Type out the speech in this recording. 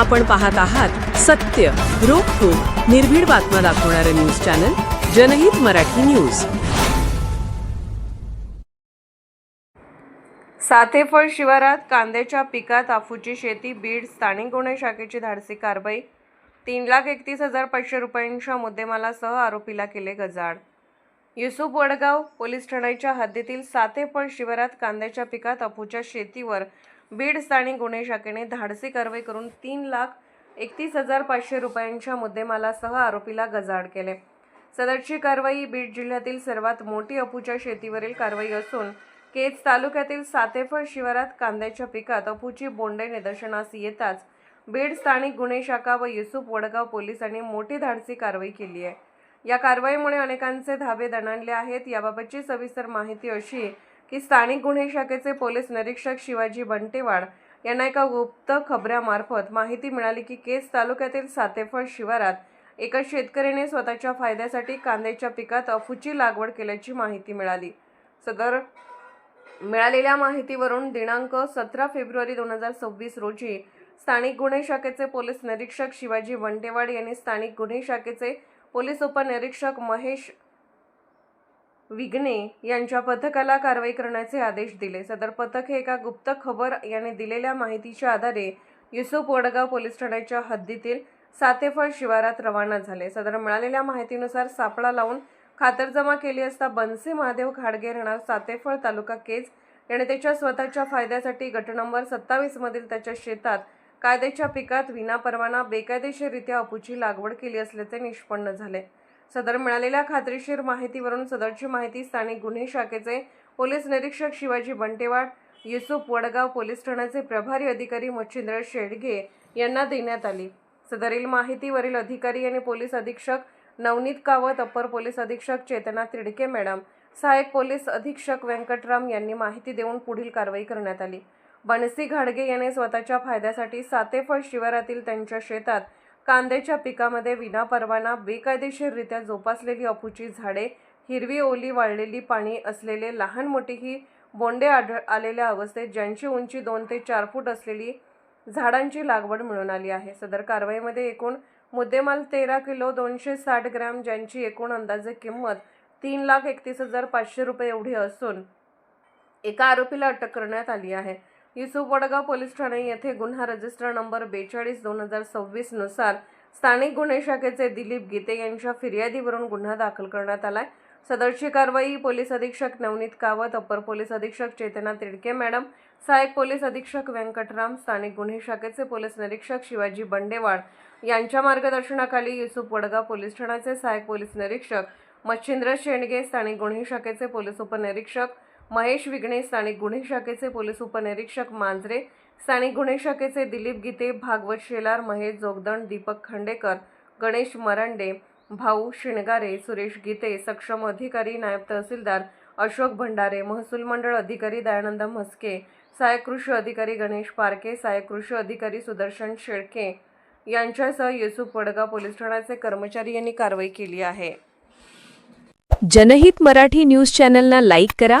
आपण पाहत आहात सत्य रोखोक निर्भीड बातम्या दाखवणारं न्यूज चॅनल जनहित मराठी न्यूज. सातेफळ शिवारात कांद्याच्या पिकात आफूची शेती बीड स्थानिक गुन्हे शाखेची धाडसी कारवाई तीन लाख एकतीस हजार पाचशे रुपयांच्या मुद्देमालासह आरोपीला केले गजाड युसुफ वडगाव पोलीस ठाण्याच्या हद्दीतील सातेफळ शिवारात कांद्याच्या पिकात अफूच्या शेतीवर बीड स्थानिक गुन्हे शाखेने धाडसी कारवाई करून तीन लाख एकतीस हजार पाचशे रुपयांच्या मुद्देमालासह आरोपीला गजाड केले. सदरची कारवाई बीड जिल्ह्यातील सर्वात मोठी अफूच्या शेतीवरील कारवाई असून केज तालुक्यातील सातेफळ शिवारात कांद्याच्या पिकात अफूची बोंडे निदर्शनास येताच बीड स्थानिक गुन्हे शाखा व युसुफ वडगाव पोलिसांनी मोठी धाडसी कारवाई केली आहे. या कारवाईमुळे अनेकांचे धाबे दणाणले आहेत. याबाबतची सविस्तर माहिती अशी की स्थानिक गुन्हे शाखेचे पोलीस निरीक्षक शिवाजी बंटेवाड यांना एका गुप्त खबऱ्यामार्फत माहिती मिळाली की केस तालुक्यातील सातेफळ शिवारात एका शेतकऱ्याने स्वतःच्या फायद्यासाठी कांद्याच्या पिकात अफूची लागवड केल्याची माहिती मिळाली. सदर मिळालेल्या माहितीवरून दिनांक सतरा फेब्रुवारी दोन हजार सव्वीस रोजी स्थानिक गुन्हे शाखेचे पोलीस निरीक्षक शिवाजी वंटेवाड यांनी स्थानिक गुन्हे शाखेचे पोलीस उपनिरीक्षक महेश विघ्ने यांच्या पथकाला कारवाई करण्याचे आदेश दिले. सदर पथक हे एका गुप्त खबर याने दिलेल्या माहितीच्या आधारे युसुफ वडगाव पोलीस ठाण्याच्या हद्दीतील सातेफळ शिवारात रवाना झाले. सदर मिळालेल्या माहितीनुसार सापळा लावून खातरजमा केली असता बनसे महादेव खाडगे राहणार सातेफळ तालुका केज याने त्याच्या स्वतःच्या फायद्यासाठी गट नंबर सत्तावीस मधील त्याच्या शेतात कायद्याच्या पिकात विनापरवाना बेकायदेशीररित्या अपूची लागवड केली असल्याचे निष्पन्न झाले. सदर मिळालेल्या खात्रीशीर माहितीवरून सदरची माहिती स्थानिक गुन्हे शाखेचे पोलीस निरीक्षक शिवाजी बंटेवाड युसुफ वडगाव पोलीस ठाण्याचे प्रभारी अधिकारी मच्छिंद्र शेडगे यांना देण्यात आली. सदरील माहितीवरील अधिकारी आणि पोलीस अधीक्षक नवनीत कावत अप्पर पोलीस अधीक्षक चेतना तिडके मॅडम सहाय्यक पोलीस अधीक्षक व्यंकटराम यांनी माहिती देऊन पुढील कारवाई करण्यात आली. बनसी घाडगे याने स्वतःच्या फायद्यासाठी सातेफळ शिवारातील त्यांच्या शेतात कांद्याच्या पिकामध्ये विनापरवाना बेकायदेशीररित्या जोपासलेली अफूची झाडे हिरवी ओली वाळलेली पाणी असलेले लहान मोठी ही बोंडे आढळ आलेल्या अवस्थेत ज्यांची उंची दोन ते चार फूट असलेली झाडांची लागवड मिळून आली आहे. सदर कारवाईमध्ये एकूण मुद्देमाल तेरा किलो दोनशे साठ ग्रॅम ज्यांची एकूण अंदाजे किंमत तीन लाख एकतीस हजार पाचशे रुपये एवढी असून एका आरोपीला अटक करण्यात आली आहे. युसुफ वडगाव पोलीस ठाणे येथे गुन्हा रजिस्टर नंबर बेचाळीस दोन हजार सव्वीसनुसार स्थानिक गुन्हे शाखेचे दिलीप गीते यांच्या फिर्यादीवरून गुन्हा दाखल करण्यात आलाय. सदरची कारवाई पोलीस अधीक्षक नवनीत कावत अप्पर पोलीस अधीक्षक चेतना तिडके मॅडम सहाय्यक पोलीस अधीक्षक व्यंकटराम स्थानिक गुन्हे शाखेचे पोलीस निरीक्षक शिवाजी बंडेवाड यांच्या मार्गदर्शनाखाली युसुफ वडगाव पोलीस ठाण्याचे सहाय्यक पोलीस निरीक्षक मच्छिंद्र शेंडगे स्थानिक गुन्हे शाखेचे पोलीस उपनिरीक्षक महेश विघ्ने स्थानिक गुन्हे शाखेचे पोलीस उपनिरीक्षक मांजरे स्थानिक गुन्हे शाखेचे दिलीप गीते भागवत शेलार महेश जोगदंड दीपक खांडेकर गणेश मरांडे भाऊ शिणगारे सुरेश गीते सक्षम अधिकारी नायब तहसीलदार अशोक भंडारे महसूल मंडळ अधिकारी दयानंद म्हस्के सहाय्यक कृषी अधिकारी गणेश पारके सहाय्यक कृषी अधिकारी सुदर्शन शेळके यांच्यासह युसुफ वडगा पोलीस ठाण्याचे कर्मचारी यांनी कारवाई केली आहे. जनहित मराठी न्यूज चॅनलना लाईक करा